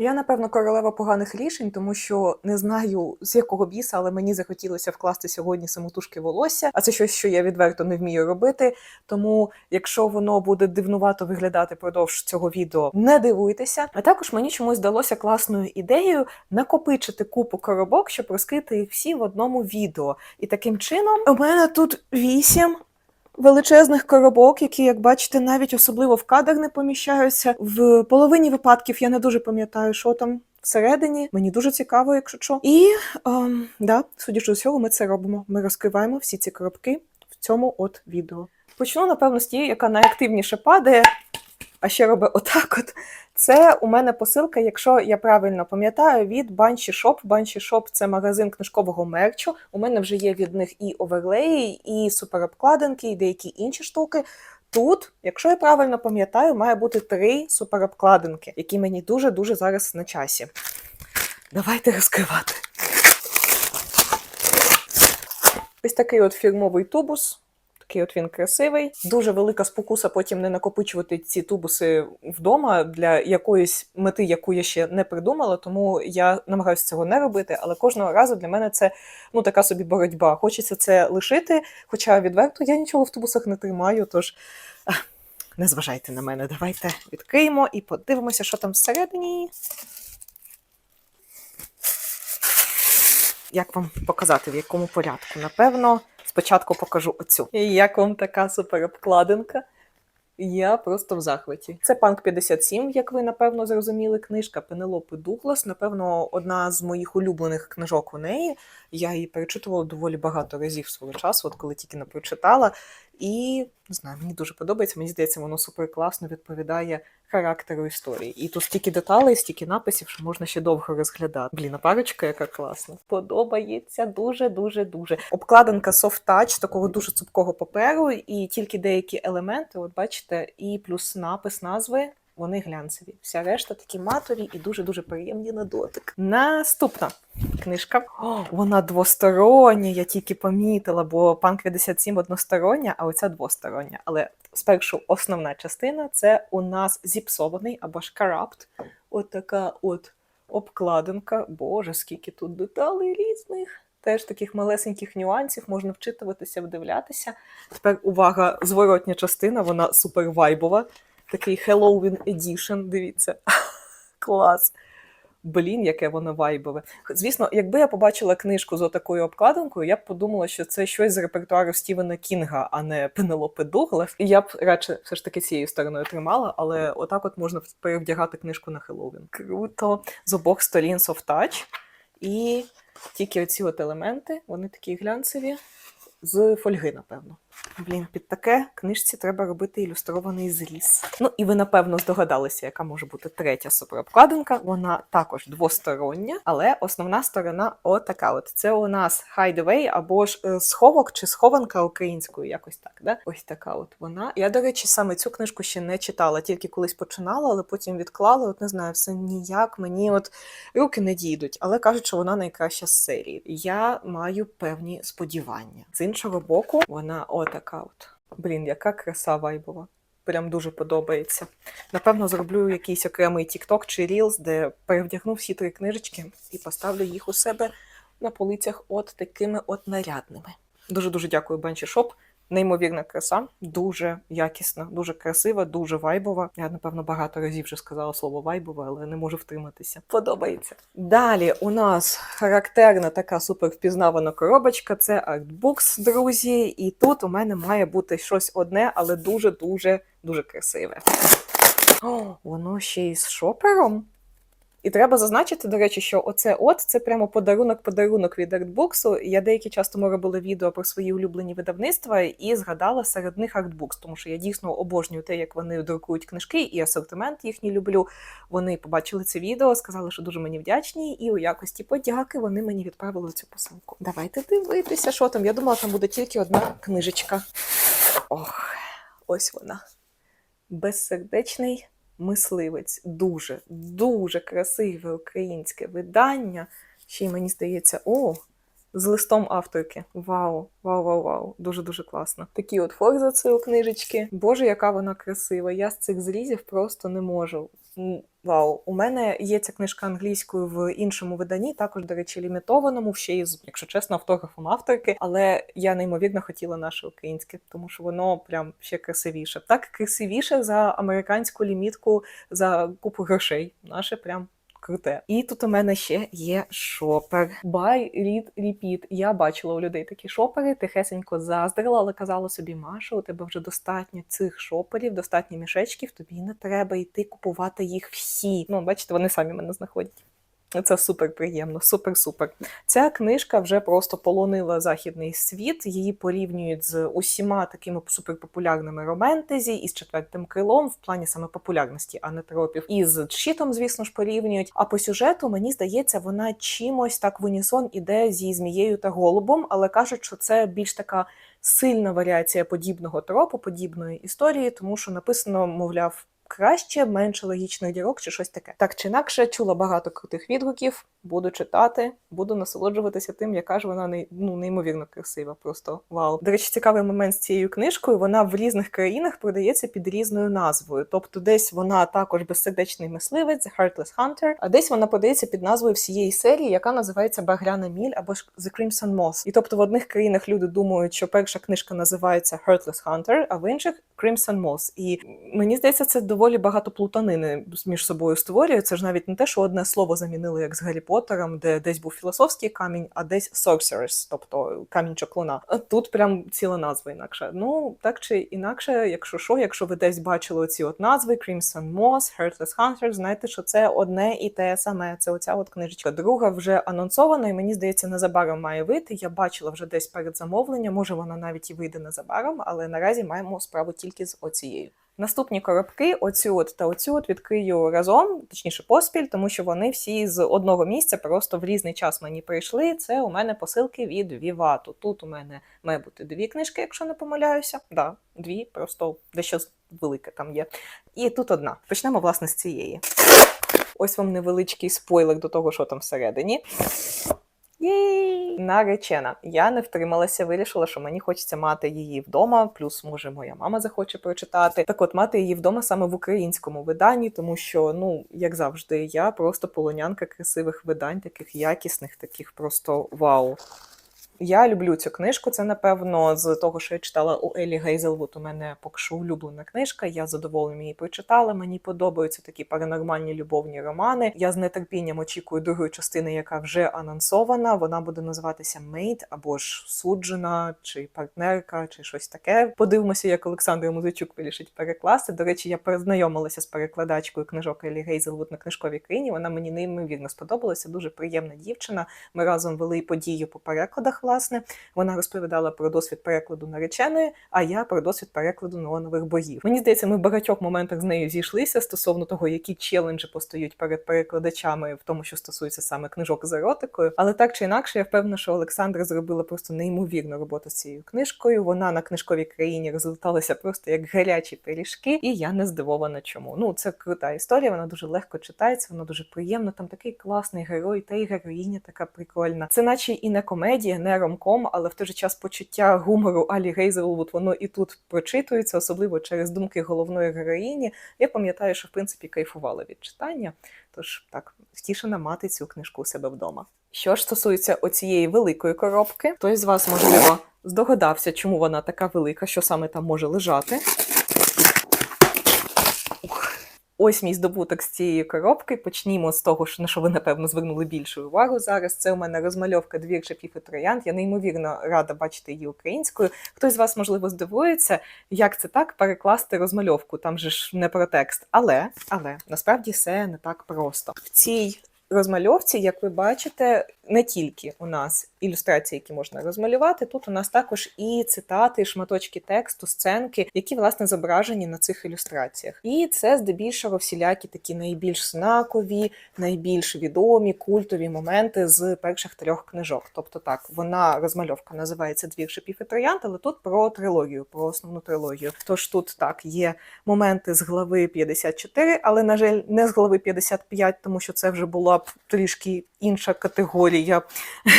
Я, напевно, королева поганих рішень, тому що не знаю з якого біса, але мені захотілося вкласти сьогодні самотужки волосся. А це щось, що я відверто не вмію робити. Тому, якщо воно буде дивнувато виглядати продовж цього відео, не дивуйтеся. А також мені чомусь здалося класною ідеєю накопичити купу коробок, щоб розкрити їх всі в одному відео. І таким чином у мене тут вісім величезних коробок, які, як бачите, навіть особливо в кадр не поміщаються. В половині випадків я не дуже пам'ятаю, що там. Всередині мені дуже цікаво, якщо що. І ем, да, судячи з усього, ми це робимо. Ми розкриваємо всі ці коробки в цьому от відео. Почну, напевно, з тієї, яка найактивніше падає, а ще робить отак. От це у мене посилка, якщо я правильно пам'ятаю, від Banshee Shop. Banshee Shop – це магазин книжкового мерчу. У мене вже є від них і оверлеї, і суперобкладинки, і деякі інші штуки. Тут, якщо я правильно пам'ятаю, має бути три суперобкладинки, які мені дуже-дуже зараз на часі. Давайте розкривати. Ось такий от фірмовий тубус. Такий от він красивий. Дуже велика спокуса потім не накопичувати ці тубуси вдома для якоїсь мети, яку я ще не придумала, тому я намагаюся цього не робити. Але кожного разу для мене це ну така собі боротьба. Хочеться це лишити, хоча відверто я нічого в тубусах не тримаю. Тож не зважайте на мене. Давайте відкриємо і подивимося, що там всередині. Як вам показати, в якому порядку? Напевно, спочатку покажу оцю. Як вам така суперобкладинка? Я просто в захваті. Це Панк 57, як ви напевно зрозуміли, книжка Пенелопи Дуглас. Напевно, одна з моїх улюблених книжок у неї. Я її перечитувала доволі багато разів свого часу, от коли тільки не прочитала. І не знаю, мені дуже подобається. Мені здається, воно супер класно відповідає характеру історії. І тут стільки деталей, стільки написів, що можна ще довго розглядати. Блін, а парочка, яка класна. Подобається дуже, дуже, дуже. Обкладинка touch, такого дуже цупкого паперу, і тільки деякі елементи, от бачите, і плюс напис назви. Вони глянцеві. Вся решта такі матові і дуже дуже приємні на дотик. Наступна книжка. О, вона двостороння, я тільки помітила, бо пан 57 одностороння, а оця двостороння. Але спершу основна частина це у нас зіпсований або ж карапт. От така от обкладинка. Боже, скільки тут деталей різних. Теж таких малесеньких нюансів можна вчитуватися, вдивлятися. Тепер увага, зворотня частина, вона супер вайбова. Такий Halloween Edition, дивіться. Клас. Блін, яке воно вайбове. Звісно, якби я побачила книжку з отакою обкладинкою, я б подумала, що це щось з репертуару Стівена Кінга, а не Пенелопи Дуглас. І я б радше все ж таки цією стороною тримала, але отак от можна перевдягати книжку на Хеллоуін. Круто. З обох сторін touch. І тільки оці от елементи, вони такі глянцеві, з фольги, напевно. Блін, під таке книжці треба робити ілюстрований зріз. Ну і ви напевно здогадалися, яка може бути третя суперобкладинка. Вона також двостороння, але основна сторона отака. От це у нас hideaway або ж е, сховок чи схованка українською, якось так. Да? Ось така от вона. Я, до речі, саме цю книжку ще не читала, тільки колись починала, але потім відклала. От не знаю, все ніяк мені от руки не дійдуть, але кажуть, що вона найкраща з серії. Я маю певні сподівання. З іншого боку, вона отака от. Блін, яка краса вайбова. Прям дуже подобається. Напевно, зроблю якийсь окремий TikTok чи Reels, де перевдягну всі три книжечки і поставлю їх у себе на полицях от такими от нарядними. Дуже-дуже дякую Banshee Shop. Неймовірна краса, дуже якісна, дуже красива, дуже вайбова. Я, напевно, багато разів вже сказала слово вайбова, але не можу втриматися. Подобається. Далі у нас характерна така супер впізнавана коробочка. Це Artbooks, друзі. І тут у мене має бути щось одне, але дуже-дуже дуже красиве. О, воно ще й з шопером. І треба зазначити, до речі, що оце от це прямо подарунок-подарунок від Artbooks. Я деякий час тому робила відео про свої улюблені видавництва і згадала серед них Artbooks, тому що я дійсно обожнюю те, як вони друкують книжки, і асортимент їхній люблю. Вони побачили це відео, сказали, що дуже мені вдячні, і у якості подяки вони мені відправили цю посилку. Давайте дивитися, що там. Я думала, там буде тільки одна книжечка. Ох, ось вона. Безсердечний мисливець. Дуже, дуже красиве українське видання. Ще й мені здається, о, з листом авторки. Вау, вау, вау, вау. Дуже дуже класно. Такі от форзаци у книжечки. Боже, яка вона красива. Я з цих зрізів просто не можу. Вау, у мене є ця книжка англійською в іншому виданні, також, до речі, лімітованому, ще із, якщо чесно, автографом авторки. Але я неймовірно хотіла наше українське, тому що воно прям ще красивіше. Так красивіше за американську лімітку за купу грошей. Наше прям. Круте. І тут у мене ще є шопер. Buy, read, repeat. Я бачила у людей такі шопери, тихесенько заздрила, але казала собі, Маша, у тебе вже достатньо цих шоперів, достатньо мішечків, тобі не треба йти купувати їх всі. Ну, бачите, вони самі мене знаходять. Це супер приємно, супер-супер. Ця книжка вже просто полонила західний світ. Її порівнюють з усіма такими суперпопулярними романтезі і з четвертим крилом в плані саме популярності, а не тропів. І з щитом, звісно ж, порівнюють. А по сюжету мені здається, вона чимось так в унісон іде зі змією та голубом, але кажуть, що це більш така сильна варіація подібного тропу, подібної історії, тому що написано, мовляв. Краще, менше логічних дірок чи щось таке. Так чи інакше, чула багато крутих відгуків, буду читати, буду насолоджуватися тим, яка ж вона не- ну, неймовірно красива. Просто вау. До речі, цікавий момент з цією книжкою. Вона в різних країнах продається під різною назвою. Тобто, десь вона також безсердечний мисливець, The Heartless Hunter, а десь вона подається під назвою всієї серії, яка називається Багряна міль або ж The Crimson Moss. І тобто в одних країнах люди думають, що перша книжка називається Heartless Hunter, а в інших Crimson Moss. І мені здається, це доволі багато плутанини між собою створює. Це ж навіть не те, що одне слово замінили, як з Гаррі Поттером, де десь був філософський камінь, а десь sorceress, тобто камінь чаклуна. А тут прям ціла назва інакша. Ну так чи інакше, якщо що, якщо ви десь бачили оці от назви Crimson Moss, Heartless Hunter, знаєте, що це одне і те саме. Це оця от книжечка. Друга вже анонсована, і мені здається, незабаром має вийти. Я бачила вже десь перед замовленням. Може, вона навіть і вийде незабаром, але наразі маємо справу тільки з оцією. Наступні коробки, оцю от та оцю от відкрию разом, точніше поспіль, тому що вони всі з одного місця просто в різний час мені прийшли. Це у мене посилки від Вівату. Тут у мене має бути дві книжки, якщо не помиляюся. Да, дві, просто дещо велике там є. І тут одна. Почнемо, власне, з цієї. Ось вам невеличкий спойлер до того, що там всередині. Наречена. Я не втрималася, вирішила, що мені хочеться мати її вдома. Плюс, може, моя мама захоче прочитати. Так от мати її вдома саме в українському виданні, тому що, ну, як завжди, я просто полонянка красивих видань, таких якісних, таких просто вау. Я люблю цю книжку. Це напевно з того, що я читала у Елі Гейзелвуд. У мене поки що улюблена книжка. Я з задоволенням її прочитала. Мені подобаються такі паранормальні любовні романи. Я з нетерпінням очікую другої частини, яка вже анонсована. Вона буде називатися Мейт або ж суджена, чи партнерка, чи щось таке. Подивимося, як Олександр Музичук вирішить перекласти. До речі, я познайомилася з перекладачкою книжок Елі Гейзелвуд на книжковій країні. Вона мені неймовірно сподобалася. Дуже приємна дівчина. Ми разом вели подію по перекладах. Власне, вона розповідала про досвід перекладу нареченої, а я про досвід перекладу неонових богів. Мені здається, ми в багатьох моментах з нею зійшлися стосовно того, які челенджі постають перед перекладачами в тому, що стосується саме книжок з еротикою. Але так чи інакше, я впевнена, що Олександра зробила просто неймовірну роботу з цією книжкою. Вона на книжковій країні розлеталася просто як гарячі пиріжки, і я не здивована, чому. Ну це крута історія. Вона дуже легко читається, вона дуже приємна. Там такий класний герой, та й героїня така прикольна. Це наче і не комедія, не ромком, але в той же час почуття гумору Алі Гейзелвуд воно і тут прочитується, особливо через думки головної героїні. Я пам'ятаю, що в принципі кайфувала від читання. Тож так, втішена мати цю книжку у себе вдома. Що ж стосується оцієї великої коробки, хтось з вас, можливо, здогадався, чому вона така велика, що саме там може лежати. Ось мій здобуток з цієї коробки. Почнімо з того, на що ви напевно звернули більшу увагу зараз. Це у мене розмальовка двір шипів і троянд. Я неймовірно рада бачити її українською. Хтось з вас можливо здивується, як це так перекласти розмальовку. Там же ж не про текст. Але але насправді все не так просто. В цій розмальовці, як ви бачите, не тільки у нас ілюстрації, які можна розмалювати. Тут у нас також і цитати, шматочки тексту, сценки, які власне зображені на цих ілюстраціях. І це здебільшого всілякі такі найбільш знакові, найбільш відомі культові моменти з перших трьох книжок. Тобто, так, вона розмальовка називається Двір шипів і троянд, але тут про трилогію, про основну трилогію. Тож тут так є моменти з глави 54, але на жаль, не з глави 55, тому що це вже була трішки інша категорія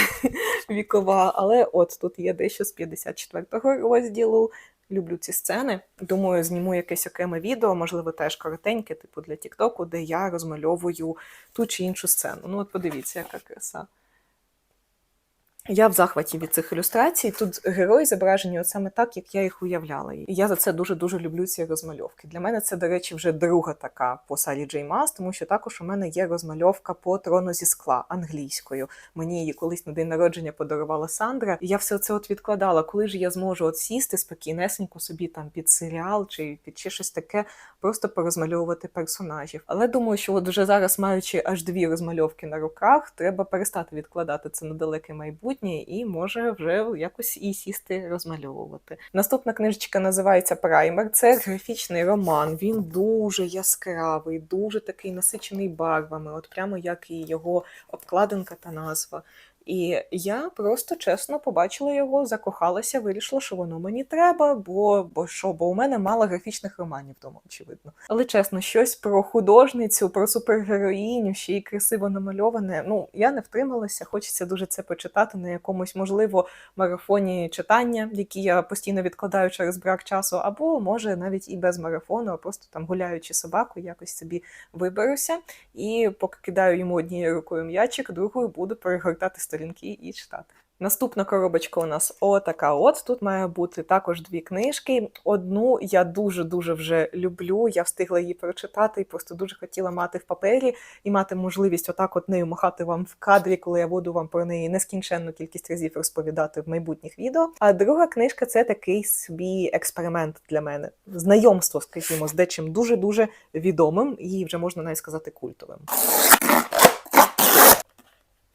вікова. Але от тут є дещо з 54-го розділу. Люблю ці сцени. Думаю, зніму якесь окреме відео, можливо, теж коротеньке, типу для Тіктоку, де я розмальовую ту чи іншу сцену. Ну, от подивіться, яка краса. Я в захваті від цих ілюстрацій. Тут герої зображені от саме так, як я їх уявляла. І я за це дуже-дуже люблю ці розмальовки. Для мене це, до речі, вже друга така по Сарі Джей Мас, тому що також у мене є розмальовка по трону зі скла англійською. Мені її колись на день народження подарувала Сандра. І я все це от відкладала. Коли ж я зможу от сісти спокійнесенько собі там під серіал чи під ще щось таке, просто порозмальовувати персонажів. Але думаю, що от вже зараз, маючи аж дві розмальовки на руках, треба перестати відкладати це на далеке майбутнє і може вже якось і сісти розмальовувати. Наступна книжечка називається Праймер. Це графічний роман. Він дуже яскравий, дуже такий насичений барвами, от прямо як і його обкладинка та назва. І я просто чесно побачила його, закохалася, вирішила, що воно мені треба, бо бо що, бо у мене мало графічних романів вдома, очевидно. Але чесно, щось про художницю, про супергероїню, ще й красиво намальоване. Ну я не втрималася. Хочеться дуже це почитати на якомусь, можливо, марафоні читання, які я постійно відкладаю через брак часу, або може навіть і без марафону, а просто там гуляючи собаку, якось собі виберуся. І поки кидаю йому однією рукою м'ячик, другою буду перегортати сторінки і читати. Наступна коробочка у нас отака. От тут має бути також дві книжки. Одну я дуже-дуже вже люблю. Я встигла її прочитати і просто дуже хотіла мати в папері і мати можливість отак от нею махати вам в кадрі, коли я буду вам про неї нескінченну кількість разів розповідати в майбутніх відео. А друга книжка це такий свій експеримент для мене. Знайомство, скажімо, з дечим дуже-дуже відомим і вже можна навіть сказати культовим.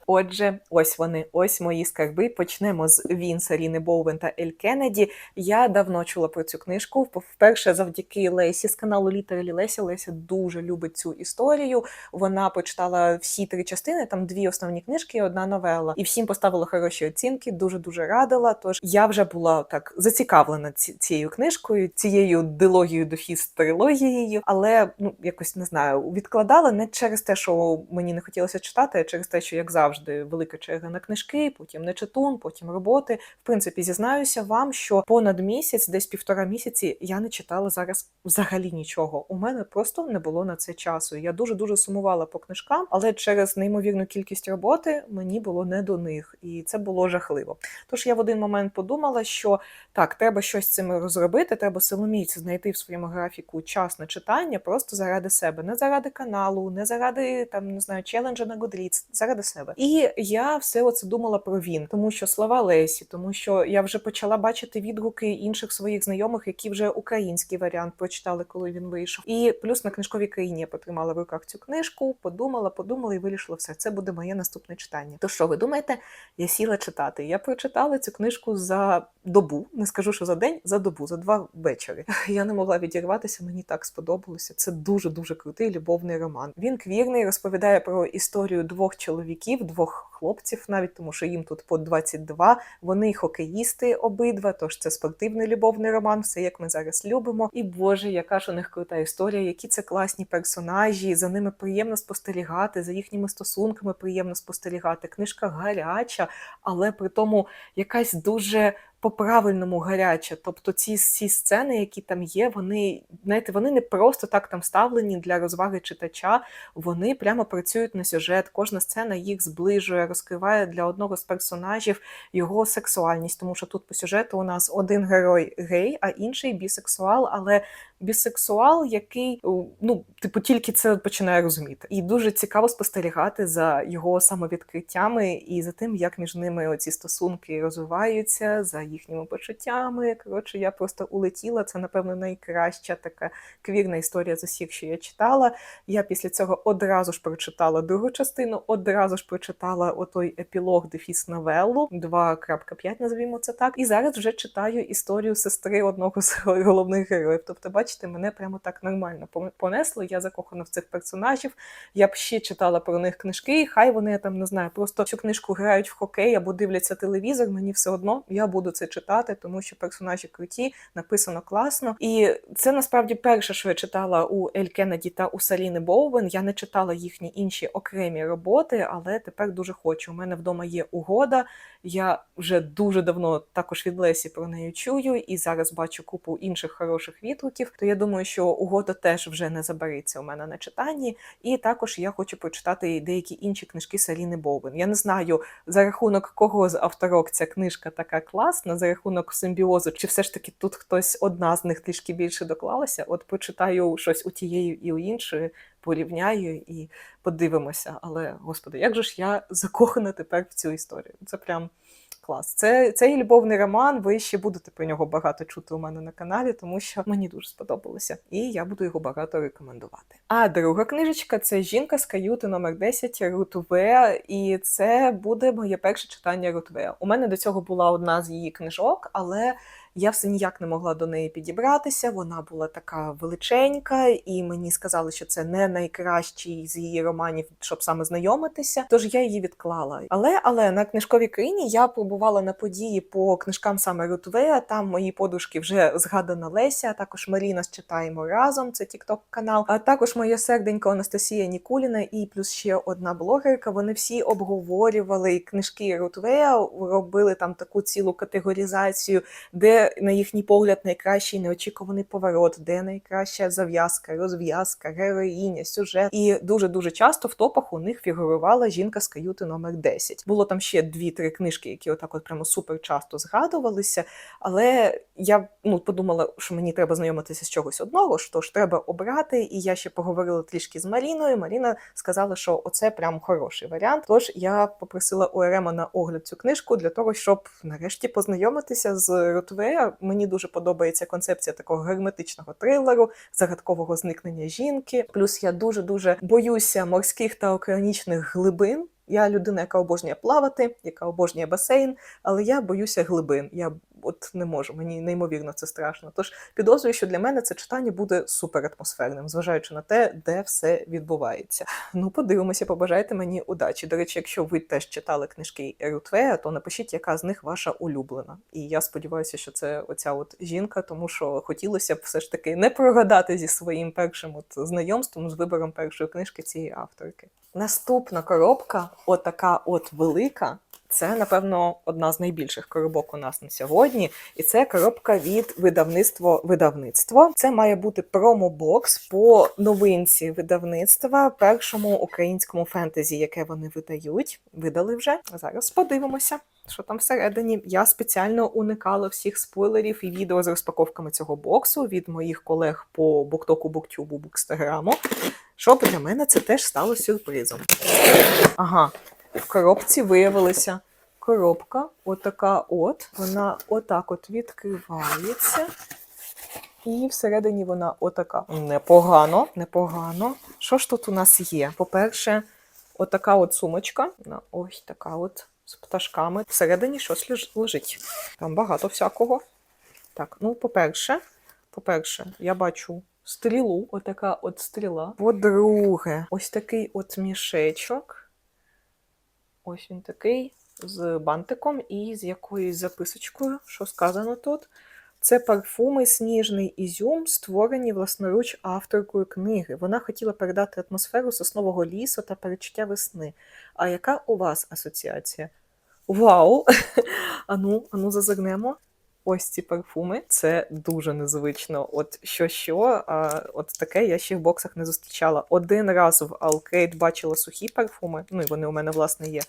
Отже, ось вони, ось мої скарби. Почнемо з Він Саріни Боувен та Ель Кеннеді. Я давно чула про цю книжку. Вперше завдяки Лесі з каналу Літері Леся. Леся дуже любить цю історію. Вона почитала всі три частини, там дві основні книжки, і одна новела. І всім поставила хороші оцінки. Дуже дуже радила. Тож я вже була так зацікавлена цією книжкою, цією дилогією до трилогією, але ну якось не знаю, відкладала не через те, що мені не хотілося читати, а через те, що як завжди велика черга на книжки, потім нечитун, потім роботи. В принципі, зізнаюся вам, що понад місяць, десь півтора місяці, я не читала зараз взагалі нічого. У мене просто не було на це часу. Я дуже дуже сумувала по книжкам, але через неймовірну кількість роботи мені було не до них, і це було жахливо. Тож я в один момент подумала, що так, треба щось з цим розробити, треба силоміць знайти в своєму графіку час на читання просто заради себе, не заради каналу, не заради там не знаю, челенджа на Goodreads, заради себе. І я все оце думала про він, тому що слова Лесі, тому що я вже почала бачити відгуки інших своїх знайомих, які вже український варіант прочитали, коли він вийшов. І плюс на книжковій країні я потримала в руках цю книжку, подумала, подумала і вирішила все. Це буде моє наступне читання. То що ви думаєте? Я сіла читати. Я прочитала цю книжку за добу. Не скажу, що за день, за добу, за два вечори. Я не могла відірватися. Мені так сподобалося. Це дуже дуже крутий любовний роман. Він квірний, розповідає про історію двох чоловіків, двох хлопців, навіть тому, що їм тут по 22. Вони хокеїсти обидва. Тож це спортивний любовний роман, все як ми зараз любимо. І Боже, яка ж у них крута історія, які це класні персонажі. За ними приємно спостерігати, за їхніми стосунками приємно спостерігати. Книжка гаряча, але при тому якась дуже по-правильному гаряча. Тобто ці всі сцени, які там є, вони знаєте, вони не просто так там вставлені для розваги читача, вони прямо працюють на сюжет. Кожна сцена їх зближує, розкриває для одного з персонажів його сексуальність, тому що тут по сюжету у нас один герой гей, а інший бісексуал, але бісексуал, який ну, типу, тільки це починає розуміти. І дуже цікаво спостерігати за його самовідкриттями і за тим, як між ними оці стосунки розвиваються, за їхніми почуттями. Коротше, я просто улетіла. Це, напевно, найкраща така квірна історія з усіх, що я читала. Я після цього одразу ж прочитала другу частину, одразу ж прочитала отой епілог дефіс новелу 2.5, називаємо це так. І зараз вже читаю історію сестри одного з головних героїв. Тобто, бачите, мене прямо так нормально понесло. Я закохана в цих персонажів. Я б ще читала про них книжки, і хай вони я там не знаю, просто цю книжку грають в хокей або дивляться телевізор. Мені все одно я буду це читати, тому що персонажі круті, написано класно. І це насправді перше, що я читала у Ель Кеннеді та у Саліни Боувен. Я не читала їхні інші окремі роботи, але тепер дуже хочу. У мене вдома є угода. Я вже дуже давно також від Лесі про неї чую, і зараз бачу купу інших хороших відгуків. То я думаю, що угода теж вже не забереться у мене на читанні. І також я хочу прочитати деякі інші книжки Саліни Бовен. Я не знаю за рахунок кого з авторок ця книжка така класна, за рахунок симбіозу, чи все ж таки тут хтось одна з них трішки більше доклалася. От почитаю щось у тієї і у іншої, порівняю і подивимося. Але господи, як же ж я закохана тепер в цю історію? Це прям. Клас, це цей любовний роман. Ви ще будете про нього багато чути у мене на каналі, тому що мені дуже сподобалося, і я буду його багато рекомендувати. А друга книжечка це жінка з каюти номер 10 Рутве, І це буде моє перше читання Рутве. У мене до цього була одна з її книжок, але я все ніяк не могла до неї підібратися. Вона була така величенька, і мені сказали, що це не найкращий з її романів, щоб саме знайомитися. Тож я її відклала. Але але на книжковій країні я побувала на події по книжкам саме Рутвея. Там мої подружки вже згадана Леся, а також Маріна з читаємо разом. Це тікток канал. А також моя серденька Анастасія Нікуліна і плюс ще одна блогерка. Вони всі обговорювали книжки Рутвея, робили там таку цілу категоризацію, де на їхній погляд найкращий неочікуваний поворот, де найкраща зав'язка, розв'язка, героїня, сюжет. І дуже дуже часто в топах у них фігурувала жінка з каюти номер 10. Було там ще дві-три книжки, які отак от прямо супер часто згадувалися. Але я ну подумала, що мені треба знайомитися з чогось одного, що ж треба обрати. І я ще поговорила трішки з Маріною. Маріна сказала, що оце прям хороший варіант. Тож я попросила у Ерема на огляд цю книжку для того, щоб нарешті познайомитися з Ротвея. Мені дуже подобається концепція такого герметичного трилеру, загадкового зникнення жінки. Плюс я дуже дуже боюся морських та океанічних глибин. Я людина, яка обожнює плавати, яка обожнює басейн, але я боюся глибин. Я от не можу, мені неймовірно це страшно. Тож підозрюю, що для мене це читання буде супер атмосферним, зважаючи на те, де все відбувається. Ну, подивимося, побажайте мені удачі. До речі, якщо ви теж читали книжки Ерутвея, то напишіть, яка з них ваша улюблена. І я сподіваюся, що це оця от жінка, тому що хотілося б все ж таки не прогадати зі своїм першим от знайомством з вибором першої книжки цієї авторки. Наступна коробка, отака от велика. Це, напевно, одна з найбільших коробок у нас на сьогодні. І це коробка від видавництва видавництво. Це має бути промобокс по новинці видавництва, першому українському фентезі, яке вони видають. Видали вже. Зараз подивимося. Що там всередині? Я спеціально уникала всіх спойлерів і відео з розпаковками цього боксу від моїх колег по Буктоку, Буктюбу, Букстаграму, щоб для мене це теж стало сюрпризом. Ага, в коробці виявилася коробка, отака от. Вона отак от відкривається. І всередині вона отака. Непогано, непогано. Що ж тут у нас є? По-перше, отака от сумочка. Ось така от з пташками. Всередині щось лежить. Там багато всякого. Так, ну, по-перше, по-перше, я бачу стрілу, отака от стріла. По-друге, ось такий от мішечок. Ось він такий з бантиком і з якоюсь записочкою, що сказано тут. Це парфуми Сніжний ізюм, створені власноруч авторкою книги. Вона хотіла передати атмосферу соснового лісу та перечуття весни. А яка у вас асоціація? Вау! ану, ану, зазирнемо. Ось ці парфуми. Це дуже незвично. От що що, а от таке я ще в боксах не зустрічала. Один раз в Alcrate бачила сухі парфуми, ну і вони у мене власне є.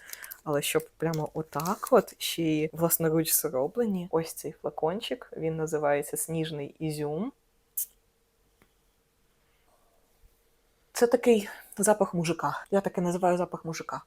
Але щоб прямо отак, от ще й власноруч зроблені. Ось цей флакончик. Він називається Сніжний ізюм. Це такий запах мужика. Я таки називаю запах мужика.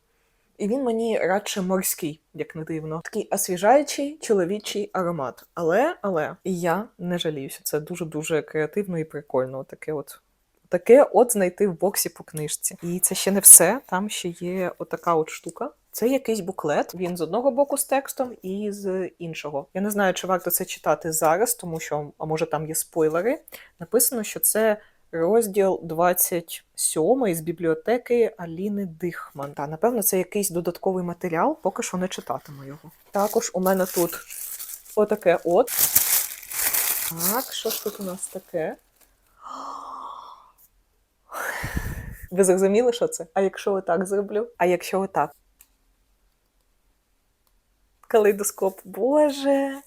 І він мені радше морський, як не дивно. Такий освіжаючий чоловічий аромат. Але, але я не жаліюся. Це дуже дуже креативно і прикольно. Таке от. Таке от знайти в боксі по книжці. І це ще не все. Там ще є отака от штука. Це якийсь буклет. Він з одного боку з текстом і з іншого. Я не знаю, чи варто це читати зараз, тому що, а може, там є спойлери. Написано, що це розділ 27 з бібліотеки Аліни Дихман. Та, напевно, це якийсь додатковий матеріал, поки що не читатиму його. Також у мене тут отаке от. Так, що ж тут у нас таке? Ви зрозуміли, що це? А якщо отак зроблю? А якщо отак? Калейдоскоп. Боже.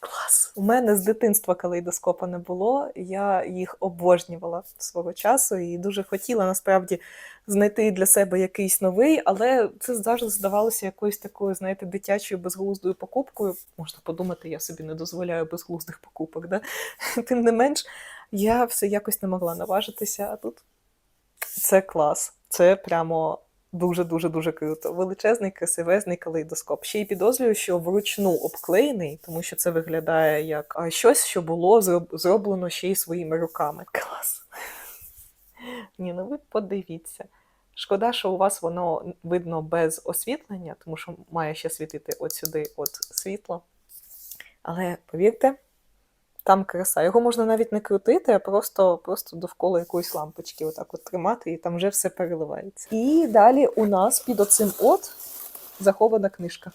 Клас! У мене з дитинства калейдоскопа не було. Я їх обожнювала свого часу і дуже хотіла насправді знайти для себе якийсь новий, але це завжди здавалося якоюсь такою, знаєте, дитячою безглуздою покупкою. Можна подумати, я собі не дозволяю безглуздих покупок. Да? Тим не менш, я все якось не могла наважитися, а тут це клас. Це прямо дуже-дуже дуже круто. Величезний, красивезний калейдоскоп. Ще й підозрюю, що вручну обклеєний, тому що це виглядає як щось, що було зроблено ще й своїми руками. Клас. Ні, ну ви подивіться. Шкода, що у вас воно видно без освітлення, тому що має ще світити от сюди от світло. Але повірте, там краса. Його можна навіть не крутити, а просто, просто довкола якоїсь лампочки отак от тримати, і там вже все переливається. І далі у нас під оцим от захована книжка.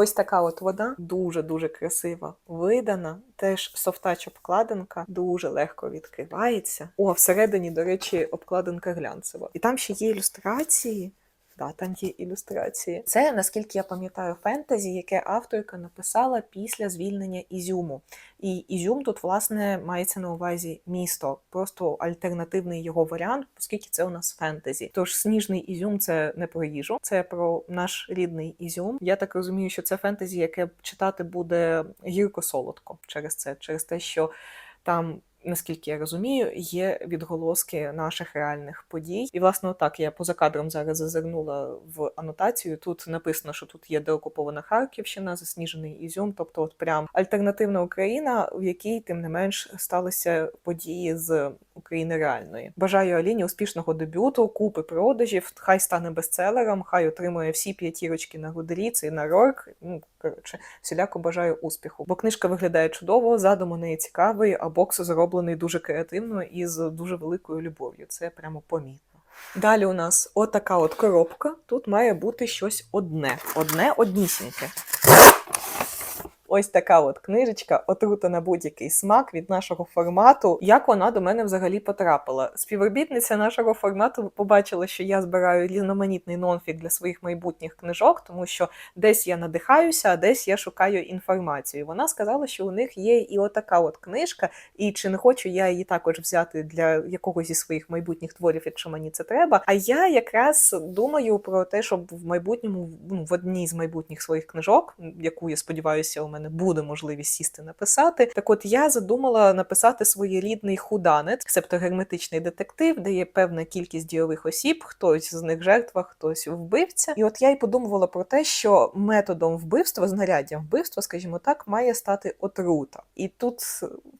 Ось така от вода, дуже-дуже красива, видана. Теж софтач обкладинка, дуже легко відкривається. О, всередині, до речі, обкладинка глянцева. І там ще є ілюстрації. Да, там є ілюстрації. Це, наскільки я пам'ятаю, фентезі, яке авторка написала після звільнення Ізюму. І Ізюм тут, власне, мається на увазі місто, просто альтернативний його варіант, оскільки це у нас фентезі. Тож сніжний Ізюм це не про їжу, це про наш рідний Ізюм. Я так розумію, що це фентезі, яке читати буде гірко-солодко через це, через те, що там. Наскільки я розумію, є відголоски наших реальних подій. І, власне, отак я поза кадром зараз зазирнула в анотацію. Тут написано, що тут є деокупована Харківщина, засніжений Ізюм, тобто, от прям альтернативна Україна, в якій, тим не менш, сталися події з України реальної. Бажаю Аліні успішного дебюту, купи продажів. Хай стане бестселером, хай отримує всі п'ятірочки на Гудріц і на Рорк. Коротше, всіляко бажаю успіху. Бо книжка виглядає чудово, задум у неї цікавий, а бокс зроблений дуже креативно і з дуже великою любов'ю. Це прямо помітно. Далі у нас отака от коробка. Тут має бути щось одне, одне однісіньке. Ось така от книжечка, отрута на будь-який смак від нашого формату. Як вона до мене взагалі потрапила? Співробітниця нашого формату побачила, що я збираю різноманітний нонфік для своїх майбутніх книжок, тому що десь я надихаюся, а десь я шукаю інформацію. Вона сказала, що у них є і отака от книжка, і чи не хочу я її також взяти для якогось зі своїх майбутніх творів, якщо мені це треба. А я якраз думаю про те, щоб в майбутньому ну, в одній з майбутніх своїх книжок, яку я сподіваюся, у мене буде можливість сісти написати. Так, от я задумала написати своєрідний худанець, себто герметичний детектив, де є певна кількість дійових осіб, хтось з них жертва, хтось вбивця. І от я й подумувала про те, що методом вбивства, знаряддям вбивства, скажімо так, має стати отрута. І тут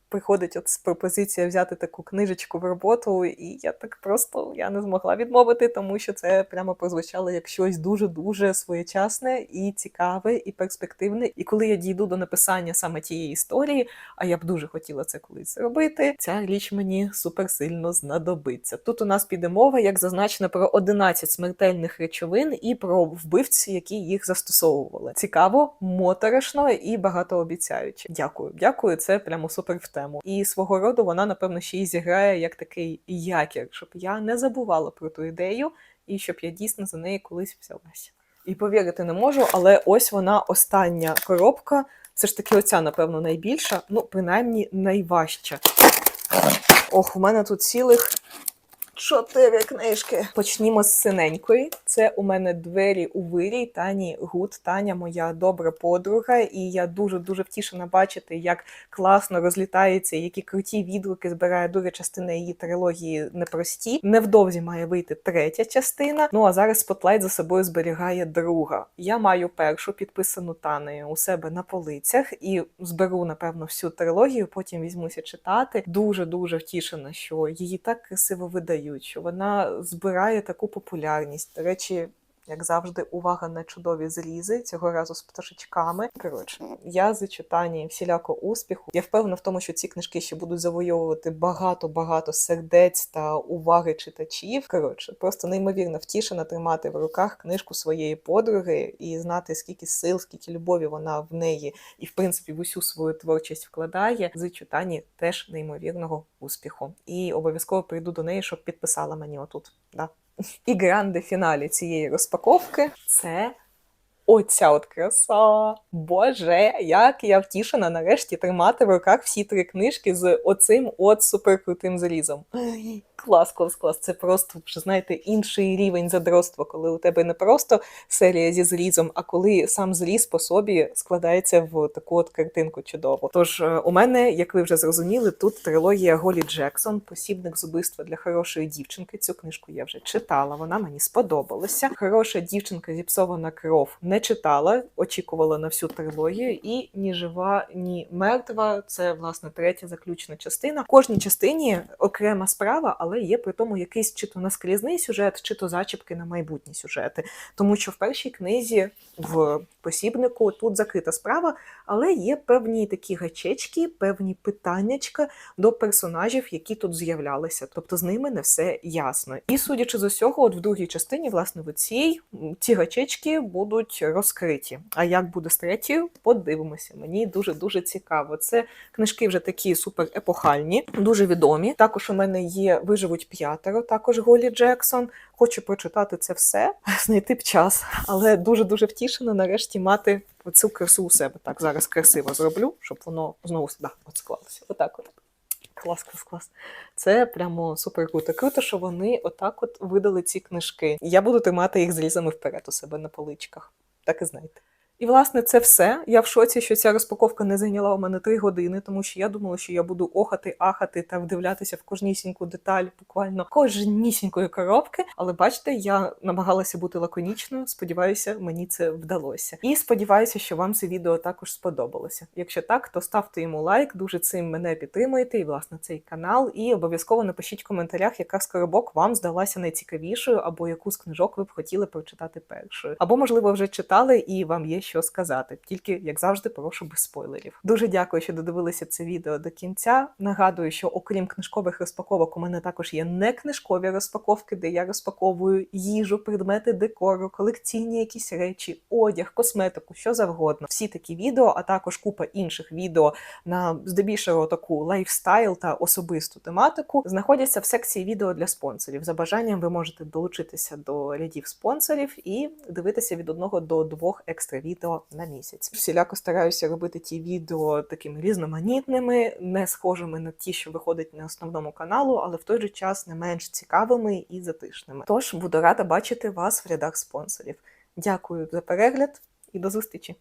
приходить от пропозиція взяти таку книжечку в роботу, і я так просто я не змогла відмовити, тому що це прямо прозвучало як щось дуже дуже своєчасне і цікаве, і перспективне. І коли я дійду до написання саме тієї історії, а я б дуже хотіла це колись зробити, ця річ мені суперсильно знадобиться. Тут у нас піде мова, як зазначено, про 11 смертельних речовин і про вбивці, які їх застосовували. Цікаво, моторошно і багатообіцяюче. Дякую, дякую. Це прямо супер в тему. І свого роду вона, напевно, ще й зіграє як такий якір, щоб я не забувала про ту ідею, і щоб я дійсно за неї колись взялася. І повірити не можу, але ось вона остання коробка. Все ж таки, оця, напевно, найбільша, ну, принаймні, найважча. Ох, у мене тут цілих чотири книжки. Почнімо з синенької. Це у мене двері у вирій Тані Гуд. Таня моя добра подруга, і я дуже дуже втішена бачити, як класно розлітається, які круті відгуки збирає друга частина її трилогії непрості. Невдовзі має вийти третя частина. Ну а зараз спотлайт за собою зберігає друга. Я маю першу підписану Танею у себе на полицях і зберу, напевно, всю трилогію. Потім візьмуся читати. Дуже дуже втішена, що її так красиво видають, що вона збирає таку популярність. До речі, як завжди, увага на чудові зрізи цього разу з пташечками. Коротше, я за читання всіляко успіху. Я впевнена в тому, що ці книжки ще будуть завойовувати багато-багато сердець та уваги читачів. Коротше, просто неймовірно втішена тримати в руках книжку своєї подруги і знати, скільки сил, скільки любові вона в неї і, в принципі, в усю свою творчість вкладає. За читанні теж неймовірного успіху. І обов'язково прийду до неї, щоб підписала мені отут. Да. І гранде фіналі цієї розпаковки це Оця от краса. Боже, як я втішена нарешті тримати в руках всі три книжки з оцим от суперкрутим залізом. Клас, клас, клас. Це просто вже знаєте інший рівень задротства, коли у тебе не просто серія зі зрізом, а коли сам зріз по собі складається в таку от картинку чудову. Тож е, у мене, як ви вже зрозуміли, тут трилогія Голі Джексон, посібник з убивства для хорошої дівчинки. Цю книжку я вже читала. Вона мені сподобалася. Хороша дівчинка зіпсована кров не читала, очікувала на всю трилогію. І ні жива, ні мертва. Це власне третя заключна частина. В кожній частині окрема справа, але є при тому якийсь чи то наскрізний сюжет, чи то зачіпки на майбутні сюжети. Тому що в першій книзі в посібнику тут закрита справа, але є певні такі гачечки, певні питаннячка до персонажів, які тут з'являлися. Тобто з ними не все ясно. І судячи з усього, от в другій частині, власне, в цій ці гачечки будуть розкриті. А як буде з третьою, подивимося. Мені дуже дуже цікаво. Це книжки вже такі супер епохальні, дуже відомі. Також у мене є виживуть п'ятеро, також Голі Джексон. Хочу прочитати це все, знайти б час, але дуже дуже втішена нарешті мати оцю красу у себе. Так, зараз красиво зроблю, щоб воно знову да, от склалося. Отак от. Клас, клас, клас. Це прямо супер круто. Круто, що вони отак от видали ці книжки. Я буду тримати їх зрізами вперед у себе на поличках. Так і знайте. І, власне, це все. Я в шоці, що ця розпаковка не зайняла у мене три години, тому що я думала, що я буду охати, ахати та вдивлятися в кожнісіньку деталь, буквально кожнісінької коробки. Але бачите, я намагалася бути лаконічною. Сподіваюся, мені це вдалося. І сподіваюся, що вам це відео також сподобалося. Якщо так, то ставте йому лайк, дуже цим мене підтримуєте, і власне цей канал. І обов'язково напишіть в коментарях, яка з коробок вам здалася найцікавішою, або яку з книжок ви б хотіли прочитати першою. Або, можливо, вже читали і вам є що сказати. Тільки, як завжди, прошу без спойлерів. Дуже дякую, що додивилися це відео до кінця. Нагадую, що окрім книжкових розпаковок, у мене також є не книжкові розпаковки, де я розпаковую їжу, предмети декору, колекційні якісь речі, одяг, косметику, що завгодно. Всі такі відео, а також купа інших відео на здебільшого таку лайфстайл та особисту тематику, знаходяться в секції відео для спонсорів. За бажанням ви можете долучитися до рядів спонсорів і дивитися від одного до двох екстра відео на місяць. Всіляко стараюся робити ті відео такими різноманітними, не схожими на ті, що виходять на основному каналу, але в той же час не менш цікавими і затишними. Тож буду рада бачити вас в рядах спонсорів. Дякую за перегляд і до зустрічі!